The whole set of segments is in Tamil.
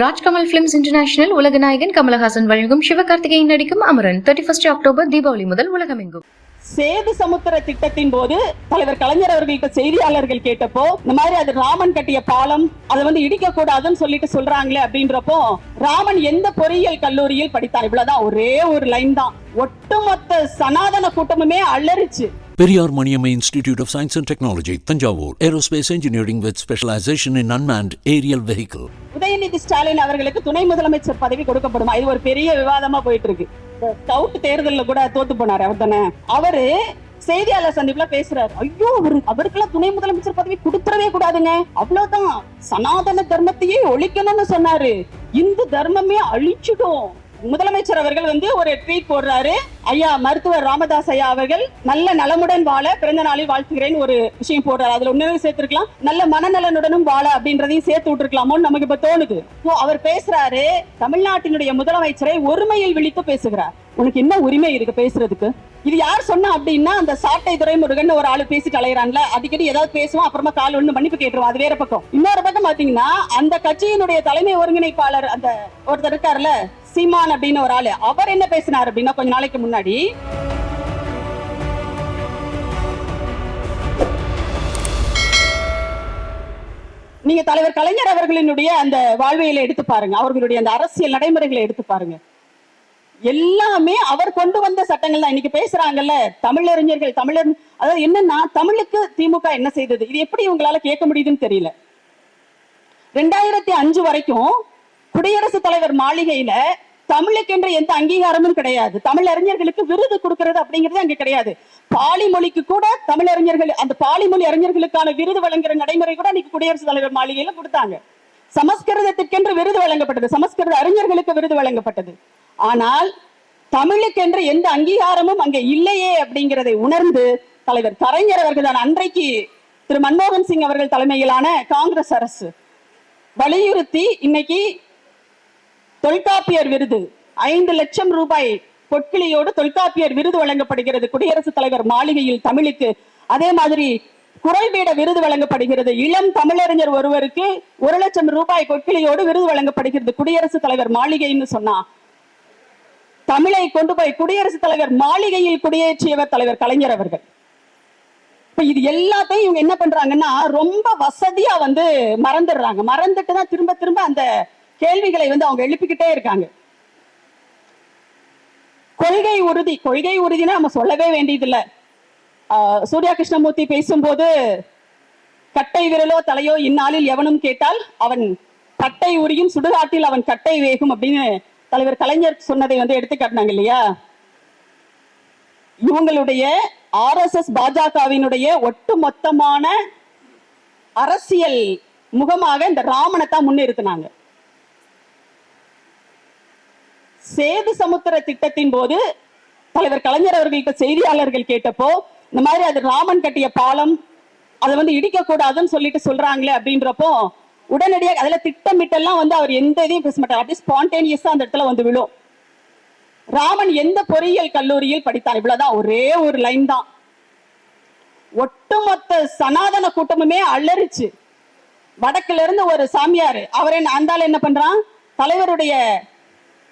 ராஜ்கமல் பிலிம்ஸ் இன்டர்நேஷனல் உலக நாயகன் கமலஹாசன் வழங்கும் சிவகார்த்திகேயன் நடிக்கும் Amaran. Thirty first October Deepavali முதல் உலகமெங்கும். சேது சமுத்திர திட்டத்தின் போது தலைவர் கலைஞர் அவர்கள்ட்ட செய்தியாளர்கள் கேட்டப்போ இந்த மாதிரி அது ராமன் கட்டிய பாலம் அதை வந்து இடிக்க கூடாதுன்னு சொல்லிட்டு சொல்றாங்களே அப்படின்றப்போ ராமன் எந்த பொறியியல் கல்லூரியில் படித்தார்? இவ்வளவுதான். ஒரே ஒரு லைன் தான். ஒட்டுமொத்த சனாதன கூட்டமுமே அலறிச்சு. Periyar Maniammai institute of science and technology Thanjavur. Aerospace engineering with specialisation in unmanned aerial vehicle Udhayanidhi Stalin அவர்களுக்கு துணை முதலமைச்சர் பதவி கொடுக்கப்படுமா. இது ஒரு பெரிய விவாதமா போயிட்டு இருக்கு ஸ்கவுட் தேர்தலில் கூட தோத்து போனாரு அவர் தானே. அவரு செய்தியாளர் சந்திப்புல பேசுறாரு. ஐயோ அவரு அவருக்கெல்லாம் துணை முதலமைச்சர் பதவி கொடுத்துடவே கூடாதுங்க. அவ்வளவுதான். சனாதன தர்மத்தையே ஒழிக்கணும்னு சொன்னாரு. இந்து தர்மமே அழிச்சிடும். முதலமைச்சர் அவர்கள் வந்து ஒரு ட்வீட் போடுறாரு. ஐயா மருத்துவர் ராமதாஸ் ஐயா அவர்கள் நல்ல நலமுடன் வாழ பிறந்த நாளில் வாழ்த்துகிறேன் ஒரு விஷயம் போடுறாரு. அதுல உண்மையை சேர்த்திருக்கலாம். நல்ல மனநலனுடனும் வாழ அப்படின்றதையும் சேர்த்து விட்டுருக்கலாமோன்னு நமக்கு இப்ப தோணுது. அவர் பேசுறாரு தமிழ்நாட்டினுடைய முதலமைச்சரை ஒருமையில் விழித்து பேசுகிறார். உனக்கு என்ன உரிமை இருக்கு பேசுறதுக்கு? இது யார் சொன்னா அப்படின்னா அந்த சாட்டை துறைமுருகன் ஒரு ஆளு பேசிட்டு அலையறான்ல அடிக்கடி ஏதாவது பேசுவோம் அப்புறமா கால் ஒண்ணு மன்னிப்பு கேட்டுருவோம் அது வேற பக்கம். இன்னொரு பக்கம் பாத்தீங்கன்னா அந்த கட்சியினுடைய தலைமை ஒருங்கிணைப்பாளர் அந்த ஒருத்தர் இருக்காருல்ல சீமான் அப்படின்னு ஒரு ஆளு. அவர் என்ன பேசினார் அப்படின்னா கொஞ்ச நாளைக்கு முன்னாடி. நீங்க தலைவர் கலைஞர் அவர்களினுடைய அந்த வாழ்வியலை எடுத்து பாருங்க. அவர்களுடைய அந்த அரசியல் நடைமுறைகளை எடுத்து பாருங்க. எல்லாமே அவர் கொண்டு வந்த சட்டங்கள் தான். இன்னைக்கு பேசுறாங்கல்ல தமிழறிஞர்கள் தமிழர் அதாவது என்னன்னா தமிழுக்கு திமுக என்ன செய்தது? இது எப்படி உங்களால கேட்க முடியுதுன்னு தெரியல. ரெண்டாயிரத்தி அஞ்சு வரைக்கும் குடியரசுத் தலைவர் மாளிகையில தமிழுக்கென்ற எந்த அங்கீகாரமும் கிடையாது. தமிழ் அறிஞர்களுக்கு விருது கொடுக்கறது அப்படிங்கிறது அங்க கிடையாது. பாலி மொழிக்கு கூட தமிழறிஞர்கள் அந்த பாலி மொழி அறிஞர்களுக்கான விருது வழங்குற நடைமுறை கூட இன்னைக்கு குடியரசுத் தலைவர் மாளிகையில கொடுத்தாங்க. சமஸ்கிருதத்திற்கென்று விருது வழங்கப்பட்டது. சமஸ்கிருத அறிஞர்களுக்கு விருது வழங்கப்பட்டது. ஆனால் தமிழுக்கென்று எந்த அங்கீகாரமும் அங்கே இல்லையே அப்படிங்கிறதை உணர்ந்து தலைவர் கலைஞர் அவர்கள் தான் அன்றைக்கு திரு மன்மோகன் சிங் அவர்கள் தலைமையிலான காங்கிரஸ் அரசு வலியுறுத்தி இன்னைக்கு தொல்காப்பியர் விருது. ஐந்து லட்சம் ரூபாய் பொற்கிளியோடு தொல்காப்பியர் விருது வழங்கப்படுகிறது. குடியரசுத் தலைவர் மாளிகையில் தமிழுக்கு அதே மாதிரி குரல்பீட விருது வழங்கப்படுகிறது. இளம் தமிழறிஞர் ஒருவருக்கு ஒரு லட்சம் ரூபாய் பொற்கிளியோடு விருது வழங்கப்படுகிறது. குடியரசுத் தலைவர் மாளிகைன்னு சொன்னா தமிழை கொண்டு போய் குடியரசுத் தலைவர் மாளிகையில் குடியேற்றியவர் தலைவர் கலைஞர் அவர்கள். இப்ப இது எல்லாத்தையும் இவங்க என்ன பண்றாங்கன்னா ரொம்ப வசதியா வந்து மறந்துடுறாங்க. மறந்துட்டு தான் திரும்ப திரும்ப அந்த கேள்விகளை வந்து அவங்க எழுப்பிக்கிட்டே இருக்காங்க. கொள்கை உறுதி கொள்கை உறுதினா நம்ம சொல்லவே வேண்டியதில்லை. சூர்யா கிருஷ்ணமூர்த்தி பேசும்போது கட்டை விரலோ தலையோ இந்நாளில் எவனும் கேட்டால் அவன் கட்டை உரியும் சுடுகாட்டில் அவன் கட்டை வேகும் அப்படின்னு தலைவர் கலைஞர் சொன்னதை வந்து எடுத்து காட்டினாங்க இல்லையா? இவங்களுடைய ஆர்எஸ்எஸ் பாஜகவினுடைய ஒட்டுமொத்தமான அரசியல் முகமாக இந்த ராமனை தான் முன்னிறுத்தினாங்க. சேது சமுத்திர திட்டத்தின் போது தலைவர் கலைஞர் அவர்கள்ட்ட செய்தியாளர்கள் கேட்டப்போ இந்த மாதிரி அது ராமன் கட்டிய பாலம் அதை வந்து இடிக்க கூடாதுன்னு சொல்லிட்டு சொல்றாங்களே அப்படின்றப்போ உடனடியாக அதுல திட்டமிட்டெல்லாம் வந்து அவர் எந்த இதையும் பேச மாட்டார். அப்படியே ஸ்பான்டேனியஸா அந்த இடத்துல வந்து விழும். ராமன் எந்த பொறியியல் கல்லூரியில் படித்தான் இவ்வளவுதான். ஒரே ஒரு லைன் தான். ஒட்டுமொத்த சனாதன கூட்டமுமே அலறிச்சு. வடக்குல இருந்து ஒரு சாமியார். அவர் என்ன அந்தால என்ன பண்றான்? தலைவருடைய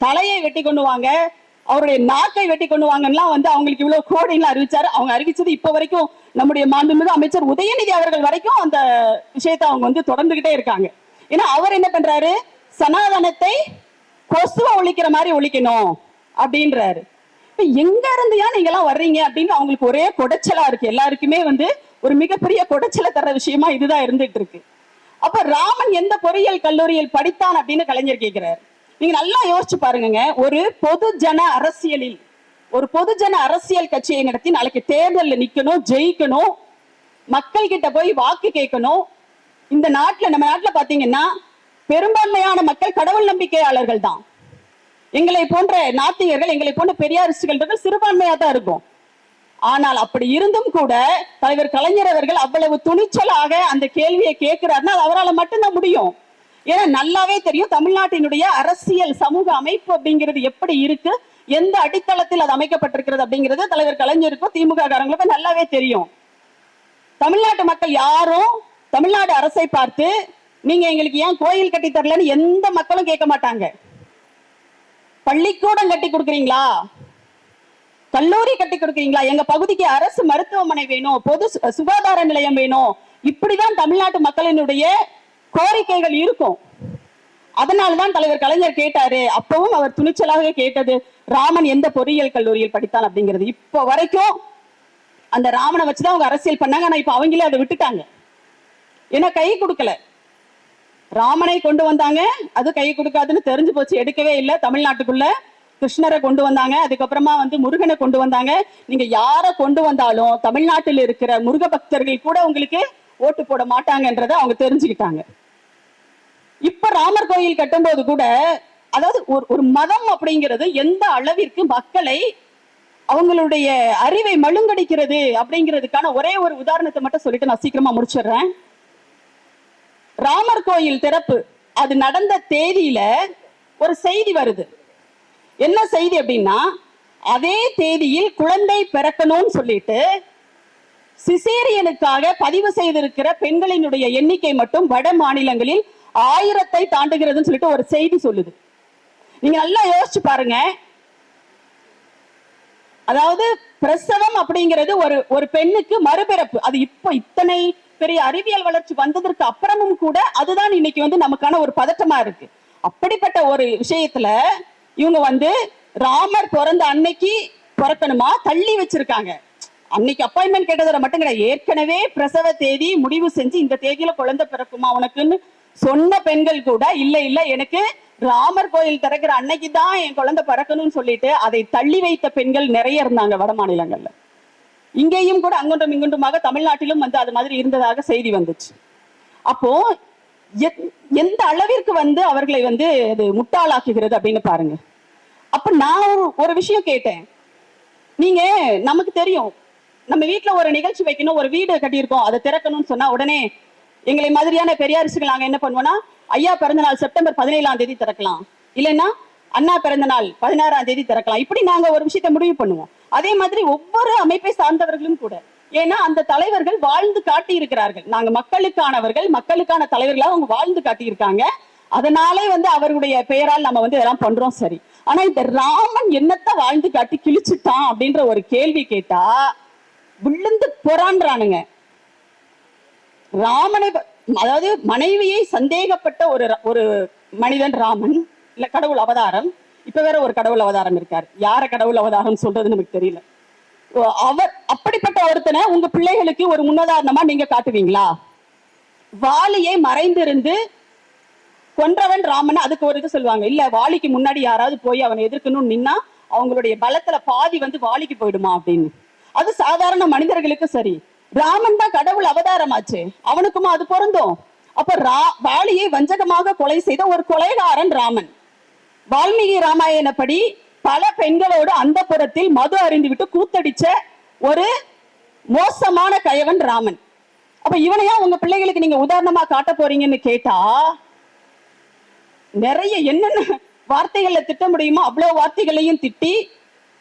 தலையை வெட்டி கொண்டு வாங்க. அவருடைய நாக்கை வெட்டி கொண்டு வாங்கலாம் வந்து அவங்களுக்கு இவ்வளவு கோடிலாம் அறிவிச்சாரு. அவங்க அறிவிச்சது இப்ப வரைக்கும் நம்முடைய மாண்புமிகு அமைச்சர் உதயநிதி அவர்கள் வரைக்கும் அந்த விஷயத்தை அவங்க வந்து தொடர்ந்துகிட்டே இருக்காங்க. ஏன்னா அவர் என்ன பண்றாரு? சனாதனத்தை கொசுவை ஒழிக்கிற மாதிரி ஒழிக்கணும் அப்படின்றாரு. இப்ப எங்க இருந்தியா நீங்க எல்லாம் வர்றீங்க அப்படின்னு அவங்களுக்கு ஒரே கொடைச்சலா இருக்கு. எல்லாருக்குமே வந்து ஒரு மிகப்பெரிய கொடைச்சலை தர விஷயமா இதுதான் இருந்துட்டு இருக்கு. அப்ப ராமன் எந்த பொறியியல் கல்லூரியில் படித்தான் அப்படின்னு கலைஞர் கேட்கிறாரு நீங்க நல்லா யோசிச்சு பாருங்க ஒரு பொது ஜன அரசியலில் ஒரு பொதுஜன அரசியல் கட்சியை நடத்தி நாளைக்கு தேர்தலில் நிக்கணும் ஜெயிக்கணும் மக்கள் கிட்ட போய் வாக்கு கேட்கணும். இந்த நாட்டுல நம்ம நாட்டுல பாத்தீங்கன்னா பெரும்பான்மையான மக்கள் கடவுள் நம்பிக்கையாளர்கள் தான். எங்களை போன்ற நாத்திகர்கள் எங்களை போன்ற பெரியாரிஸ்டுகள் சிறுபான்மையா தான் இருக்கும். ஆனால் அப்படி இருந்தும் கூட தலைவர் கலைஞர் அவர்கள் அவ்வளவு துணிச்சலாக அந்த கேள்வியை கேட்கிறாருன்னா அது அவரால் மட்டும்தான் முடியும். ஏன்னா நல்லாவே தெரியும் தமிழ்நாட்டினுடைய அரசியல் சமூக அமைப்பு அப்படிங்கிறது எப்படி இருக்கு எந்த அடித்தளத்தில் அது அமைக்கப்பட்டிருக்கிறது அப்படிங்கிறது தலைவர் கலைஞருக்கும் திமுக காரங்களுக்கும் நல்லாவே தெரியும். தமிழ்நாட்டு மக்கள் யாரும் தமிழ்நாடு அரசை பார்த்து நீங்க எங்களுக்கு ஏன் கோயில் கட்டி தரலன்னு எந்த மக்களும் கேட்க மாட்டாங்க. பள்ளிக்கூடம் கட்டி கொடுக்குறீங்களா? கல்லூரி கட்டி கொடுக்குறீங்களா? எங்க பகுதிக்கு அரசு மருத்துவமனை வேணும் பொது சு- சுகாதார நிலையம் வேணும். இப்படிதான் தமிழ்நாட்டு மக்களினுடைய கோரிக்கைகள் இருக்கும். அதனாலதான் தலைவர் கலைஞர் கேட்டாரு. அப்பவும் அவர் துணிச்சலாக கேட்டது ராமன் எந்த பொறியியல் கல்லூரியில் படித்தான்? அப்படிங்கிறது. இப்ப வரைக்கும் அந்த ராமனை வச்சுதான் அவங்க அரசியல் பண்ணாங்க. ஆனா இப்ப அவங்களே அதை விட்டுட்டாங்க. ஏன்னா கை கொடுக்கல. ராமனை கொண்டு வந்தாங்க. அது கை கொடுக்காதுன்னு தெரிஞ்சு போச்சு. எடுக்கவே இல்லை. தமிழ்நாட்டுக்குள்ள கிருஷ்ணரை கொண்டு வந்தாங்க. அதுக்கப்புறமா வந்து முருகனை கொண்டு வந்தாங்க. நீங்க யாரை கொண்டு வந்தாலும் தமிழ்நாட்டில் இருக்கிற முருக பக்தர்கள் கூட உங்களுக்கு ஓட்டு போட மாட்டாங்கன்றதை அவங்க தெரிஞ்சுக்கிட்டாங்க. இப்ப ராமர் கோயில் கட்டும்போது கூட அதாவது ஒரு ஒரு மதம் அப்படிங்கிறது எந்த அளவிற்கு மக்களை அவங்களுடைய அறிவை மழுங்கடிக்கிறது அப்படிங்கிறதுக்கான ஒரே ஒரு உதாரணத்தை மட்டும் சொல்லிட்டு நான் சீக்கிரமா முடிச்சிடுறேன். ராமர் கோயில் திறப்பு அது நடந்த தேதியில ஒரு செய்தி வருது. என்ன செய்தி அப்படின்னா அதே தேதியில் குழந்தை பிறக்கணும்னு சொல்லிட்டு சிசேரியனுக்காக பதிவு செய்திருக்கிற பெண்களினுடைய எண்ணிக்கை மட்டும் வட மாநிலங்களில் ஆயிரத்தை தாண்டுகிறதுன்னு சொல்லிட்டு ஒரு செய்தி சொல்லுது. நீங்க நல்லா யோசிச்சு பாருங்க. அதாவது பிரசவம் அப்படிங்கிறது ஒரு ஒரு பெண்ணுக்கு மறுபிறப்பு. அது இப்ப இத்தனை பெரிய அறிவியல் வளர்ச்சி வந்ததற்கு அப்புறமும் கூட அதுதான் இன்னைக்கு வந்து நமக்கான ஒரு பதட்டமா இருக்கு. அப்படிப்பட்ட ஒரு விஷயத்துல இவங்க வந்து ராமர் பிறந்த அன்னைக்கு பிறக்கணுமா? தள்ளி வச்சிருக்காங்க. அன்னைக்கு அப்பாயின்மெண்ட் கேட்டதுல மட்டும் கிடையாது. ஏற்கனவே பிரசவ தேதி முடிவு செஞ்சு இந்த தேதியில குழந்தை பிறக்குமா உனக்குன்னு சொன்ன பெண்கள் கூட இல்ல இல்ல எனக்கு ராமர் கோயில் திறக்கிற அன்னைக்கு தான் என் குழந்தை பிறக்கணும்னு சொல்லிட்டு அதை தள்ளி வைத்த பெண்கள் நிறைய இருந்தாங்க வட மாநிலங்கள்ல. இங்கேயும் கூட அங்குன்றும் இங்குன்றுமாக தமிழ்நாட்டிலும் வந்து அது மாதிரி இருந்ததாக செய்தி வந்துச்சு. அப்போ எந்த அளவிற்கு வந்து அவர்களை வந்து அது முட்டாளாக்குகிறது அப்படின்னு பாருங்க. அப்ப நான் ஒரு ஒரு விஷயம் கேட்டேன். நீங்க நமக்கு தெரியும். நம்ம வீட்ல ஒரு நிகழ்ச்சி வைக்கணும் ஒரு வீடு கட்டியிருக்கோம் அதை திறக்கணும்னு சொன்னா உடனே எங்களை மாதிரியான பெரியாரிசுகள் நாங்கள் என்ன பண்ணுவோம்னா ஐயா பிறந்த நாள் செப்டம்பர் பதினேழாம் தேதி திறக்கலாம். இல்லைன்னா அண்ணா பிறந்த நாள் பதினாறாம் தேதி திறக்கலாம். இப்படி நாங்க ஒரு விஷயத்தை முடிவு பண்ணுவோம். அதே மாதிரி ஒவ்வொரு அமைப்பை சார்ந்தவர்களும் கூட. ஏன்னா அந்த தலைவர்கள் வாழ்ந்து காட்டி இருக்கிறார்கள் நாங்க மக்களுக்கானவர்கள் மக்களுக்கான தலைவர்களா அவங்க வாழ்ந்து காட்டி இருக்காங்க அதனாலே வந்து அவருடைய பெயரால் நம்ம வந்து இதெல்லாம் பண்றோம் சரி. ஆனா இந்த ராமன் என்னத்தை வாழ்ந்து காட்டி கிழிச்சுட்டான் அப்படின்ற ஒரு கேள்வி கேட்டா விழுந்து பொறான்றானுங்க ராமனை அதாவது மனைவியை சந்தேகப்பட்ட ஒரு ஒரு மனிதன் ராமன் இல்ல கடவுள் அவதாரம் இப்ப வேற ஒரு கடவுள் அவதாரம் இருக்கார். யார கடவுள் அவதாரம் சொல்றது நமக்கு தெரியல. அவர் அப்படிப்பட்ட ஒருத்தனை உங்க பிள்ளைகளுக்கு ஒரு முன்னுதாரணமா நீங்க காட்டுவீங்களா? வாலியை மறைந்திருந்து கொன்றவன் ராமன் அதுக்கு ஒரு இது சொல்லுவாங்க. இல்ல வாலிக்கு முன்னாடி யாராவது போய் அவனை எதிர்க்கணும்னு நின்னா அவங்களுடைய பலத்துல பாதி வந்து வாலிக்கு போயிடுமா அப்படின்னு. அது சாதாரண மனிதர்களுக்கு சரி. ராமன் தான் கடவுள் அவதாரமாச்சு. அவனுக்குமா அது பொருந்தும்? அப்ப ரா வாலியை வஞ்சகமாக கொலை செய்த ஒரு கொலைகாரன் ராமன். வால்மீகி ராமாயணப்படி பல பெண்களோடு அந்த புறத்தில் மது அறிந்துவிட்டு கூத்தடிச்ச ஒரு மோசமான கயவன் ராமன். அப்ப இவனையா உங்க பிள்ளைகளுக்கு நீங்க உதாரணமா காட்ட போறீங்கன்னு கேட்டா நிறைய என்னென்ன வார்த்தைகள்ல திட்ட முடியுமோ அவ்வளவு வார்த்தைகளையும் திட்டி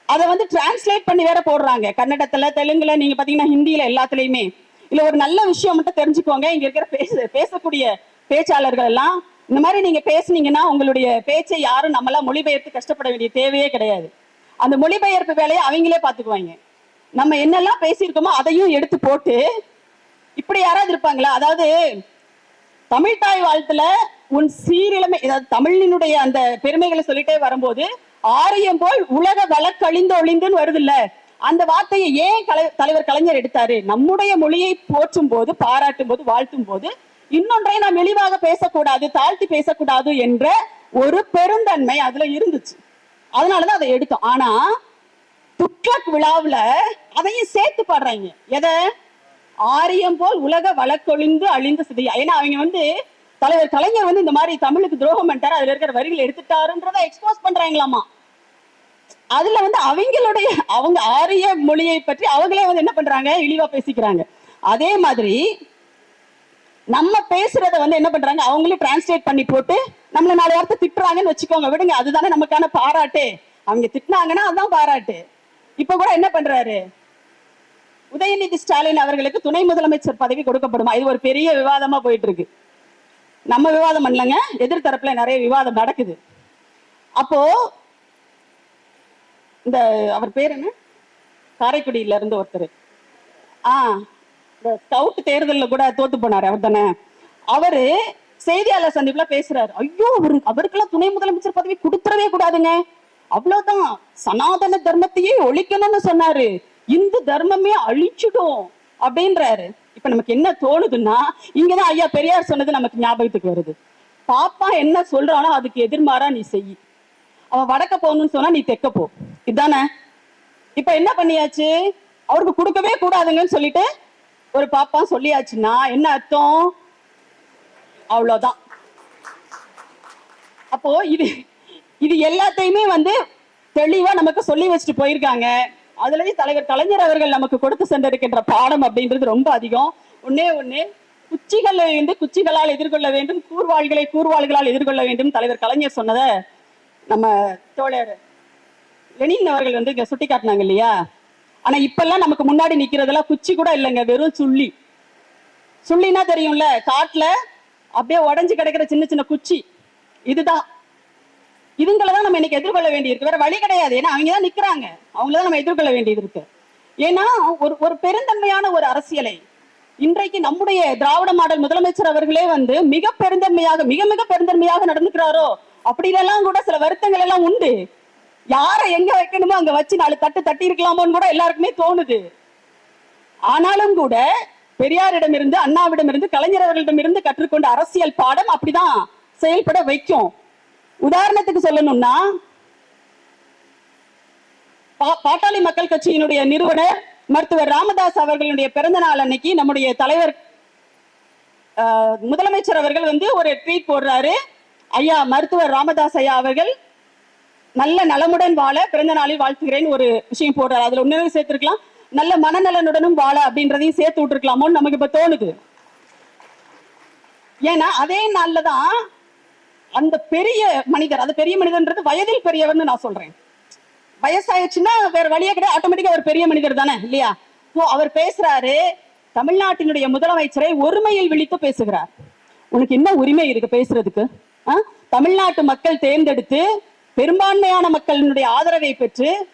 அதை வந்து டிரான்ஸ்லேட் பண்ணி வேற போடுறாங்க. கன்னடத்துல தெலுங்குல நீங்க பாத்தீங்கன்னா ஹிந்தியில எல்லாத்துலயுமே. இல்ல ஒரு நல்ல விஷயம் மட்டும் தெரிஞ்சுக்கோங்க. இங்க இருக்கிற பேச பேசக்கூடிய பேச்சாளர்கள் எல்லாம் இந்த மாதிரி நீங்க பேசுனீங்கன்னா உங்களுடைய பேச்சை யாரும் நம்மளாம் மொழிபெயர்த்து கஷ்டப்பட வேண்டிய தேவையே கிடையாது. அந்த மொழிபெயர்ப்பு வேலையை அவங்களே பாத்துக்குவாங்க நம்ம என்னெல்லாம் பேசியிருக்கோமோ அதையும் எடுத்து போட்டு இப்படி யாராவது இருப்பாங்களா? அதாவது தமிழ் தாய் வாழ்த்துல உன் சீரிழமை அதாவது தமிழினுடைய அந்த பெருமைகளை சொல்லிட்டே வரும்போது ஆரியம் போல் உலக வழக்கழிந்து ஒளிந்துன்னு வருது இல்ல அந்த வார்த்தையை ஏன் கலை- தலைவர் கலைஞர் எடுத்தாரு? நம்முடைய மொழியை போற்றும் போது பாராட்டும் போது வாழ்த்தும் போது இன்னொன்றை நாம் இழிவாக பேசக்கூடாது தாழ்த்தி பேசக்கூடாது என்ற ஒரு பெருந்தன்மை அதுல இருந்துச்சு. அதனாலதான் அதை எடுத்தோம். ஆனா துக்ளக் விழாவுல அதையும் சேர்த்து பாடுறாங்க. எதை? ஆரியம் போல் உலக வழக்கொழிந்து அழிந்து சிதையா. ஏன்னா அவங்க வந்து தலைவர் கலைஞர் வந்து இந்த மாதிரி தமிழுக்கு துரோகம் பண்ணிட்டாரு அதுல இருக்கிற வரிகள் எடுத்துட்டாருன்றத எக்ஸ்போஸ் பண்றாங்களாமா? அதுல வந்து அவங்களுடைய அவங்க ஆரிய மொழியை பற்றி அவங்களே வந்து என்ன பண்றாங்க? இழிவா பேசிக்கிறாங்க. அதே மாதிரி நம்ம பேசுறத வந்து என்ன பண்றாங்க? அவங்களே டிரான்ஸ்லேட் பண்ணி போட்டு நம்மள நாலு வார்த்தை திட்டுறாங்கன்னு வச்சுக்கோங்க விடுங்க. அதுதானே நமக்கான பாராட்டு. அவங்க திட்டினாங்கன்னா அதுதான் பாராட்டு. இப்ப கூட என்ன பண்றாரு? உதயநிதி ஸ்டாலின் அவர்களுக்கு துணை முதலமைச்சர் பதவி கொடுக்கப்படுமா? இது ஒரு பெரிய விவாதமா போயிட்டு இருக்கு. நம்ம விவாதம் பண்ணலங்க. எதிர்த்தரப்புல நிறைய விவாதம் நடக்குது. அப்போ இந்த அவர் பேர் என்ன? காரைக்குடியில இருந்து ஒருத்தர். ஆ இந்த ஸ்கவுட் தேர்தலில் கூட தோத்து போனாரு அவர் தானே. அவரு செய்தியாளர் சந்திப்புல பேசுறாரு. ஐயோ அவரு அவருக்கெல்லாம் துணை முதலமைச்சர் பதவி கொடுத்துடவே கூடாதுங்க. அவ்வளவுதான். சனாதன தர்மத்தையே ஒழிக்கணும்னு சொன்னாரு. இந்து தர்மமே அழிச்சிடும் அப்படின்றாரு. இப்ப நமக்கு என்ன தோணுதுன்னா இங்கதான் ஐயா பெரியார் சொன்னது நமக்கு ஞாபகத்துக்கு வருது. பாப்பா என்ன சொல்றானோ அதுக்கு எதிர்மாறா நீ செய் அவன் வடக்க போகணும்னு சொன்னா நீ தெக்க போ. இதுதானே இப்ப என்ன பண்ணியாச்சு? அவருக்கு கொடுக்கவே கூடாதுங்கன்னு சொல்லிட்டு ஒரு பாப்பா சொல்லியாச்சுன்னா என்ன அர்த்தம்? அவ்வளவுதான். அப்போ இது இது எல்லாத்தையுமே வந்து தெளிவா நமக்கு சொல்லி வச்சுட்டு போயிருக்காங்க. அதுலயும் தலைவர் கலைஞர் அவர்கள் நமக்கு கொடுத்து சென்றிருக்கின்ற பாடம் அப்படின்றது ரொம்ப அதிகம். ஒன்னே ஒண்ணு குச்சிகளை வந்து குச்சிகளால் எதிர்கொள்ள வேண்டும் கூர்வாள்களை கூர்வாள்களால் எதிர்கொள்ள வேண்டும் தலைவர் கலைஞர் சொன்னதை நம்ம தோழர் லெனின் அவர்கள் வந்து இங்க சுட்டி காட்டினாங்க இல்லையா? ஆனா இப்பெல்லாம் நமக்கு முன்னாடி நிக்கிறதெல்லாம் குச்சி கூட இல்லைங்க வெறும் சுள்ளி. சுள்ளினா தெரியும்ல காட்டுல அப்படியே உடஞ்சு கிடக்கிற சின்ன சின்ன குச்சி. இதுதான். இதுங்களை தான் நம்ம இன்னைக்கு எதிர்கொள்ள வேண்டியிருக்கு. வேற வழி கிடையாது. ஏன்னா அவங்க தான் நிக்கிறாங்க. அவங்கள தான் நம்ம எதிர்கொள்ள வேண்டியது இருக்கு ஏன்னா ஒரு ஒரு பெருந்தன்மையான ஒரு அரசியலை இன்றைக்கு நம்முடைய திராவிட மாடல் முதலமைச்சர் அவர்களே வந்து மிக பெருந்தன்மையாக மிக மிக பெருந்தன்மையாக நடந்துக்கிறாரோ அப்படிலாம் கூட சில வருத்தங்கள் எல்லாம் உண்டு. யாரை எங்க வைக்கணுமோ அங்க வச்சு நாலு தட்டு தட்டி இருக்கலாமோன்னு கூட எல்லாருக்குமே தோணுது. ஆனாலும் கூட பெரியாரிடமிருந்து அண்ணாவிடமிருந்து கலைஞர் அவர்களிடமிருந்து கற்றுக்கொண்ட அரசியல் பாடம் அப்படிதான் செயல்பட வைக்கும். உதாரணத்துக்கு சொல்லணும்னா பா- பாட்டாளி மக்கள் கட்சியினுடைய நிறுவனர் மருத்துவர் ராமதாஸ் அவர்களுடைய பிறந்த நாள் அன்னைக்கு நம்முடைய தலைவர் முதலமைச்சர் அவர்கள் வந்து ஒரு ட்வீட் போடுறாரு. ஐயா மருத்துவர் ராமதாஸ் ஐயா அவர்கள் நல்ல நலமுடன் வாழ பிறந்த நாளில் வாழ்த்துகிறேன் ஒரு விஷயம் போடுறாரு. அதுல ஒன்னு சேர்த்திருக்கலாம். நல்ல மனநலனுடனும் வாழ அப்படின்றதையும் சேர்த்து விட்டுருக்கலாமோன்னு நமக்கு இப்ப தோணுது. ஏன்னா அதே நாள்ல தான் அந்த பெரிய மனிதர் அந்த பெரிய மனிதன்றது வயதில் பெரியவர்னு நான் சொல்றேன். வயசாயிடுச்சுன்னா வேற வழியே கிடையாது. ஆட்டோமேட்டிக்கா அவர் பெரிய மனிதர் தானே இல்லையா? ஓ அவர் பேசுறாரு தமிழ்நாட்டினுடைய முதலமைச்சரை ஒருமையில் விழித்து பேசுகிறார். உனக்கு என்ன உரிமை இருக்கு பேசுறதுக்கு? ஆ? தமிழ்நாட்டு மக்கள் தேர்ந்தெடுத்து பெரும்பான்மையான மக்களினுடைய ஆதரவை பெற்று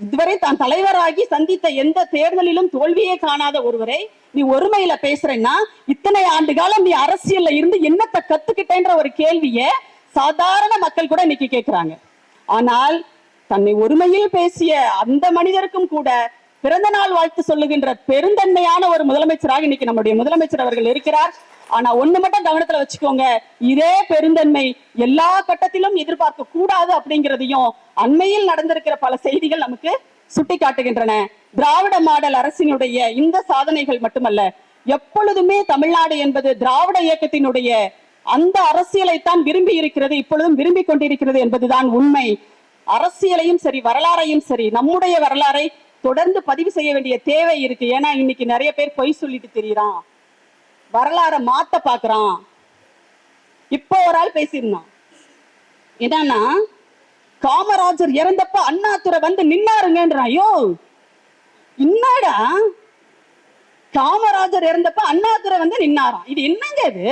இதுவரை தான் தலைவராகி சந்தித்த எந்த தேர்தலிலும் தோல்வியே காணாத ஒருவரை நீ ஒருமையில பேசுறேன்னா இத்தனை ஆண்டு காலம் நீ அரசியல்ல இருந்து என்னத்தை கத்துக்கிட்டேன்ற ஒரு கேள்விய சாதாரண மக்கள் கூட இன்னைக்கு கேட்கிறாங்க ஆனால் தன்னை ஒருமையில் பேசிய அந்த மனிதருக்கும் கூட பிறந்த நாள் வாழ்த்து சொல்லுகின்ற பெருந்தன்மையான ஒரு முதலமைச்சராக இன்னைக்கு நம்முடைய முதலமைச்சர் அவர்கள் இருக்கிறார். ஆனா ஒண்ணு மட்டும் கவனத்துல வச்சுக்கோங்க. இதே பெருந்தன்மை எல்லா கட்டத்திலும் எதிர்பார்க்க கூடாது அப்படிங்கிறதையும் அண்மையில் நடந்திருக்கிற பல செய்திகள் நமக்கு சுட்டி காட்டுகின்றன திராவிட மாடல் அரசினுடைய இந்த சாதனைகள் மட்டுமல்ல எப்பொழுதுமே தமிழ்நாடு என்பது திராவிட இயக்கத்தினுடைய அந்த அரசியலைத்தான் விரும்பி இருக்கிறது இப்பொழுதும் விரும்பி கொண்டிருக்கிறது என்பதுதான் உண்மை. அரசியலையும் சரி வரலாறையும் சரி நம்முடைய வரலாறை தொடர்ந்து பதிவு செய்ய வேண்டிய தேவை இருக்கு. ஏன்னா இன்னைக்கு நிறைய பேர் பொய் சொல்லிட்டு தெரியறான். வரலாறை மாத்த பாக்குறான். இப்போ ஒரு ஆள் பேசியிருந்தான். என்னன்னா காமராஜர் இறந்தப்ப அண்ணாதுரை வந்து நின்னாருங்கன்றான். ஐயோ என்னடா காமராஜர் இறந்தப்ப அண்ணாதுரை வந்து நின்னாராம். இது என்னங்க இது?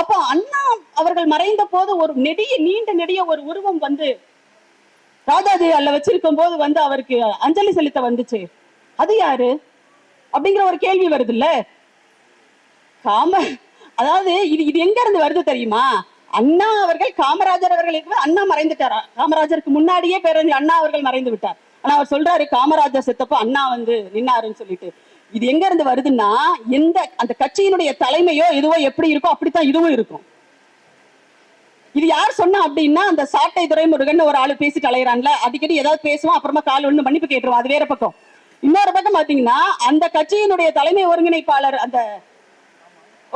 அப்போ அண்ணா அவர்கள் மறைந்த போது ஒரு நெடிய நீண்ட நெடிய ஒரு உருவம் வந்து ராஜாஜி அல்ல வச்சிருக்கும் போது வந்து அவருக்கு அஞ்சலி செலுத்த வந்துச்சு. அது யாரு? அப்படிங்கிற ஒரு கேள்வி வருது இல்ல காம அதாவது இது இது எங்க இருந்து வருது தெரியுமா? அண்ணா அவர்கள் காமராஜர் அவர்கள் அண்ணா மறைந்துட்டாரா? காமராஜருக்கு முன்னாடியே பேரறிஞர் அண்ணா அவர்கள் மறைந்து விட்டார். ஆனா அவர் சொல்றாரு காமராஜர் செத்தப்போ அண்ணா வந்து நின்னாருன்னு சொல்லிட்டு. இது எங்க இருந்து வருதுன்னா எந்த அந்த கட்சியினுடைய தலைமையோ எதுவோ எப்படி இருக்கோ அப்படித்தான் இதுவும் இருக்கும். இது யார் சொன்னா அப்படின்னா அந்த சாட்டை துறைமுருகன் ஒரு ஆளு பேசிட்டு அலையறான்ல அடிக்கடி ஏதாவது பேசுவோம் அப்புறமா கால் ஒண்ணு மன்னிப்பு கேட்டுருவான் அது வேற பக்கம். இன்னொரு பக்கம் பாத்தீங்கன்னா அந்த கட்சியினுடைய தலைமை ஒருங்கிணைப்பாளர் அந்த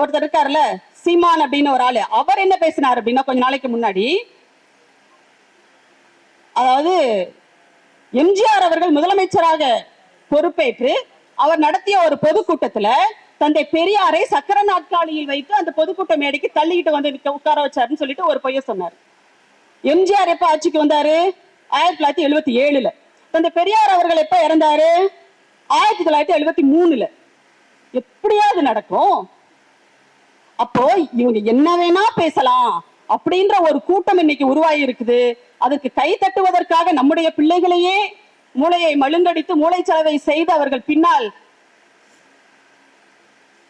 ஒருத்தர் இருக்காருல்ல சீமான் அப்படின்னு ஒரு ஆளு. அவர் என்ன பேசினார் அப்படின்னா கொஞ்ச நாளைக்கு முன்னாடி அதாவது எம்ஜிஆர் அவர்கள் முதலமைச்சராக பொறுப்பேற்று அவர் நடத்திய ஒரு பொதுக்கூட்டத்துல தந்தை பெரியாரை சக்கர நாட்காலியில் வைத்து அந்த பொதுக்கூட்ட மேடைக்கு தள்ளிக்கிட்டு வந்து உட்கார வச்சாருன்னு சொல்லிட்டு ஒரு பொய்ய சொன்னார். எம்ஜிஆர் எப்ப ஆட்சிக்கு வந்தாரு? ஆயிரத்தி தொள்ளாயிரத்தி எழுபத்தி ஏழுல. தந்தை பெரியார் அவர்கள் எப்ப இறந்தாரு? ஆயிரத்தி தொள்ளாயிரத்தி எழுபத்தி மூணுல. எப்படியாவது நடக்கும். அப்போ இவங்க என்ன வேணா பேசலாம் அப்படின்ற ஒரு கூட்டம் இன்னைக்கு உருவாகி இருக்குது. அதுக்கு கை தட்டுவதற்காக நம்முடைய பிள்ளைகளையே மூளையை மழுங்கடித்து மூளைச்சலவை செய்து அவர்கள் பின்னால்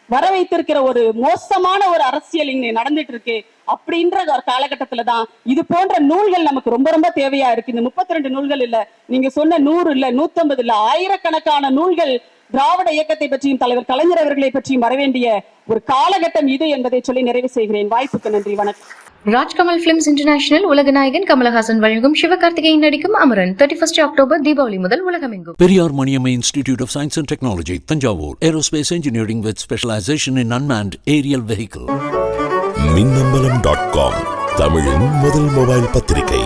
வர வைத்திருக்கிற ஒரு மோசமான ஒரு அரசியல் இங்க நடந்துட்டு இருக்கு. அப்படின்ற ஒரு காலகட்டத்துல தான் இது போன்ற நூல்கள் நமக்கு ரொம்ப ரொம்ப தேவையா இருக்கு. இந்த முப்பத்தி ரெண்டு நூல்கள் இல்ல நீங்க சொன்ன நூறு இல்ல நூத்தம்பது இல்ல ஆயிரக்கணக்கான நூல்கள் திராவிட இயக்கத்தை பற்றியும் தலைவர் கலைஞர் அவர்களை பற்றியும் வரவேண்டிய ஒரு காலகட்டம் இது என்பதை சொல்லி நிறைவு செய்கிறேன். வாய்ப்புக்கு நன்றி. வணக்கம். ராஜ்கமல் பிலிம்ஸ் இன்டர்நேஷனல் உலக நாயகன் கமலஹாசன் வழங்கும் சிவகார்த்திகேயன் நடிக்கும் Amaran. Thirty first October Deepavali முதல் உலகமெங்கும். Periyar Maniamma Institute of Science and Technology, Tanjavur. Aerospace engineering with specialization in unmanned aerial vehicle. Minnambalam dot com தமிழின் முதல் மொபைல் பத்திரிகை.